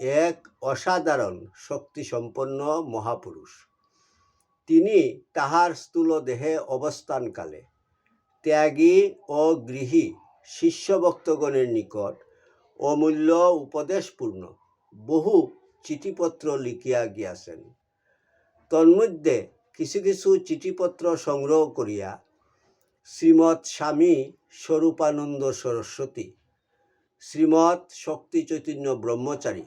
এক অসাধারণ শক্তিসম্পন্ন মহাপুরুষ। তিনি তাহার স্থূল দেহে অবস্থানকালে ত্যাগী ও গৃহী শিষ্যভক্তগণের নিকট অমূল্য উপদেশপূর্ণ বহু চিঠিপত্র লিখিয়া গিয়াছেন। তন্মধ্যে কিছু কিছু চিঠিপত্র সংগ্রহ করিয়া শ্রীমৎ স্বামী স্বরূপানন্দ সরস্বতী, শ্রীমৎ শক্তি চৈতন্য ব্রহ্মচারী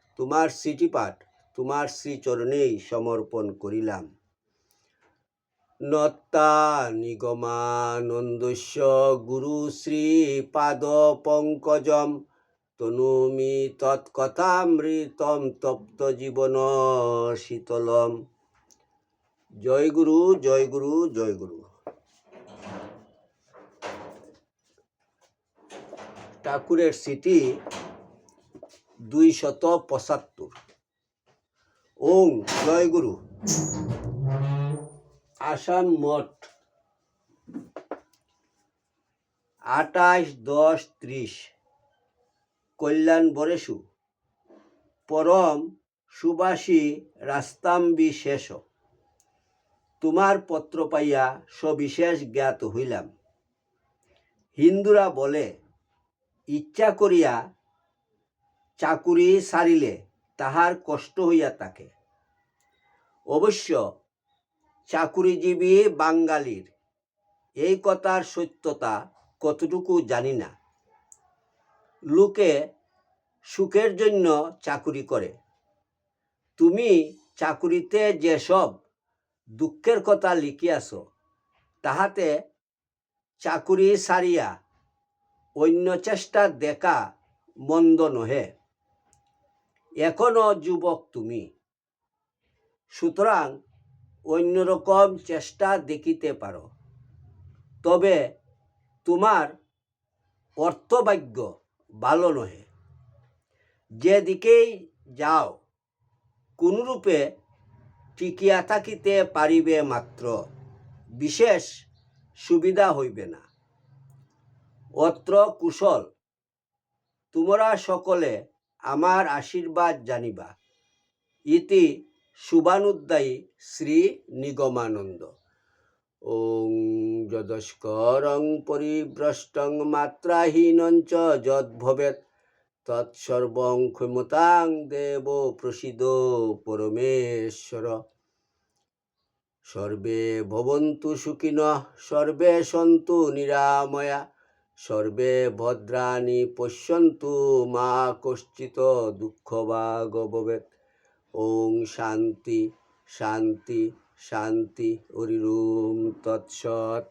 তোমার চিঠি পাঠ তোমার শ্রীচরণেই সমর্পণ করিলাম। নত্তা নিগমানন্দস্য গুরু শ্রী পাদ পঙ্কজম তনুমি তৎকথামৃতম তপ্ত জীবন শীতলম। জয় গুরু জয় গুরু জয় গুরু। ঠাকুরের স্মৃতি দুই শত পঁচাত্তর ওং জয় গুরু আসাম মঠ। আঠাশ দশ ত্রিশ। কল্যাণ বরেশু পরম সুবাসী রাস্তাম্বি শেষ। তোমার পত্র পাইয়া সবিশেষ জ্ঞাত হইলাম। হিন্দুরা বলে, ইচ্ছা করিয়া চাকুরি সারিলে তাহার কষ্ট হইয়া থাকে। অবশ্য চাকুরিজীবী বাঙালির এই কথার সত্যতা কতটুকু জানি না। লোকে সুখের জন্য চাকুরি করে। তুমি চাকুরিতে যেসব দুঃখের কথা লিখিয়াছ, তাহাতে চাকুরি সারিয়া অন্য চেষ্টা দেখা মন্দ নহে। এখনও যুবক তুমি। সুতরাং অন্যরকম চেষ্টা দেখিতে পারো। তবে তোমার অর্থভাগ্য ভালো নহে। যেদিকেই যাও, কোনরূপে টিকিয়া থাকিতে পারিবে মাত্র, বিশেষ সুবিধা হইবে না। অত্র কুশল, তোমরা সকলে আমার আশীর্বাদ জানিবা। ইতি শুভানুদ্দায়ী শ্রী নিগমানন্দ। ওং যদস্করং পরিভ্রষ্টং মাত্রাহীনঞ্চ যদ্ভবেৎ। তৎসর্বং ক্ষমতাং দেব প্রসিদ পরমেশ্বর। সর্বে ভবন্তু সুখিনঃ, সর্বে সন্তু নিরাময়া। সর্বে ভদ্রাণি পশ্যন্তু মা কশ্চিত দুঃখ বা গবেদ ওং শান্তি শান্তি শান্তি হরিরুম তৎসৎ।